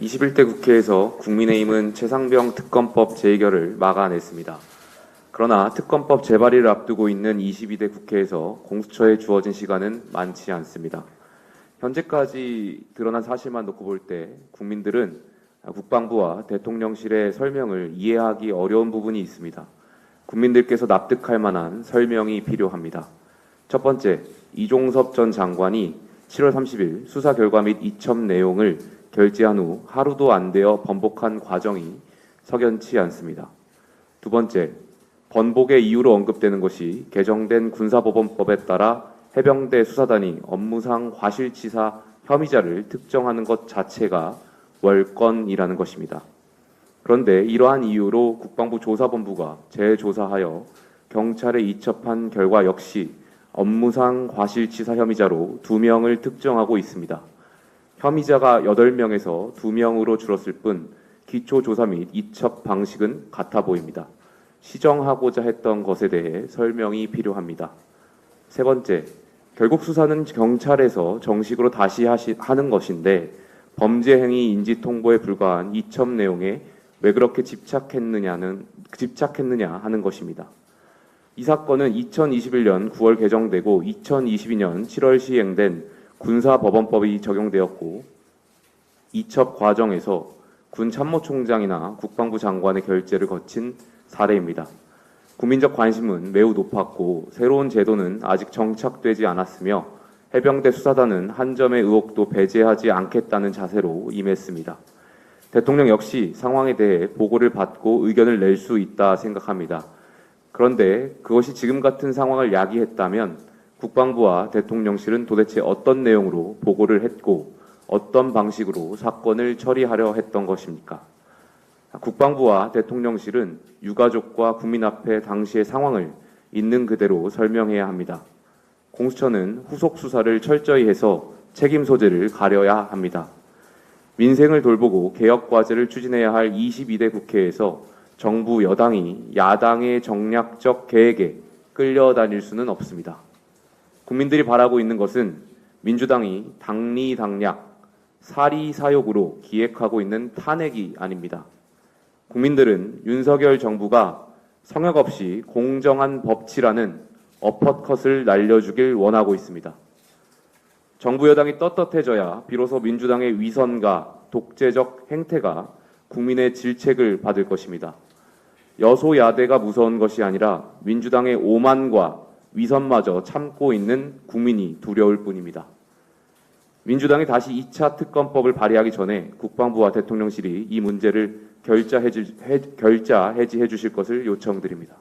21대 국회에서 국민의힘은 최상병 특검법 재의결을 막아냈습니다. 그러나 특검법 재발의를 앞두고 있는 22대 국회에서 공수처에 주어진 시간은 많지 않습니다. 현재까지 드러난 사실만 놓고 볼 때 국민들은 국방부와 대통령실의 설명을 이해하기 어려운 부분이 있습니다. 국민들께서 납득할 만한 설명이 필요합니다. 첫 번째, 이종섭 전 장관이 7월 30일 수사 결과 및 이첩 내용을 결재한 후 하루도 안 되어 번복한 과정이 석연치 않습니다. 두 번째, 번복의 이유로 언급되는 것이 개정된 군사법원법에 따라 해병대 수사단이 업무상 과실치사 혐의자를 특정하는 것 자체가 월권이라는 것입니다. 그런데 이러한 이유로 국방부 조사본부가 재조사하여 경찰에 이첩한 결과 역시 업무상 과실치사 혐의자로 두 명을 특정하고 있습니다. 혐의자가 8명에서 2명으로 줄었을 뿐 기초조사 및 이첩 방식은 같아 보입니다. 시정하고자 했던 것에 대해 설명이 필요합니다. 세 번째, 결국 수사는 경찰에서 정식으로 다시 하시, 하는 것인데 범죄 행위 인지 통보에 불과한 이첩 내용에 왜 그렇게 집착했느냐는 집착했느냐 하는 것입니다. 이 사건은 2021년 9월 개정되고 2022년 7월 시행된 군사법원법이 적용되었고 이첩 과정에서 군 참모총장이나 국방부 장관의 결재를 거친 사례입니다. 국민적 관심은 매우 높았고 새로운 제도는 아직 정착되지 않았으며 해병대 수사단은 한 점의 의혹도 배제하지 않겠다는 자세로 임했습니다. 대통령 역시 상황에 대해 보고를 받고 의견을 낼 수 있다 생각합니다. 그런데 그것이 지금 같은 상황을 야기했다면 국방부와 대통령실은 도대체 어떤 내용으로 보고를 했고 어떤 방식으로 사건을 처리하려 했던 것입니까? 국방부와 대통령실은 유가족과 국민 앞에 당시의 상황을 있는 그대로 설명해야 합니다. 공수처는 후속 수사를 철저히 해서 책임 소재를 가려야 합니다. 민생을 돌보고 개혁 과제를 추진해야 할 22대 국회에서 정부 여당이 야당의 정략적 계획에 끌려다닐 수는 없습니다. 국민들이 바라고 있는 것은 민주당이 당리당략, 사리사욕으로 기획하고 있는 탄핵이 아닙니다. 국민들은 윤석열 정부가 성역 없이 공정한 법치라는 어퍼컷을 날려주길 원하고 있습니다. 정부 여당이 떳떳해져야 비로소 민주당의 위선과 독재적 행태가 국민의 질책을 받을 것입니다. 여소야대가 무서운 것이 아니라 민주당의 오만과 위선마저 참고 있는 국민이 두려울 뿐입니다. 민주당이 다시 2차 특검법을 발의하기 전에 국방부와 대통령실이 이 문제를 결자 해지, 해, 결자 해지해 주실 것을 요청드립니다.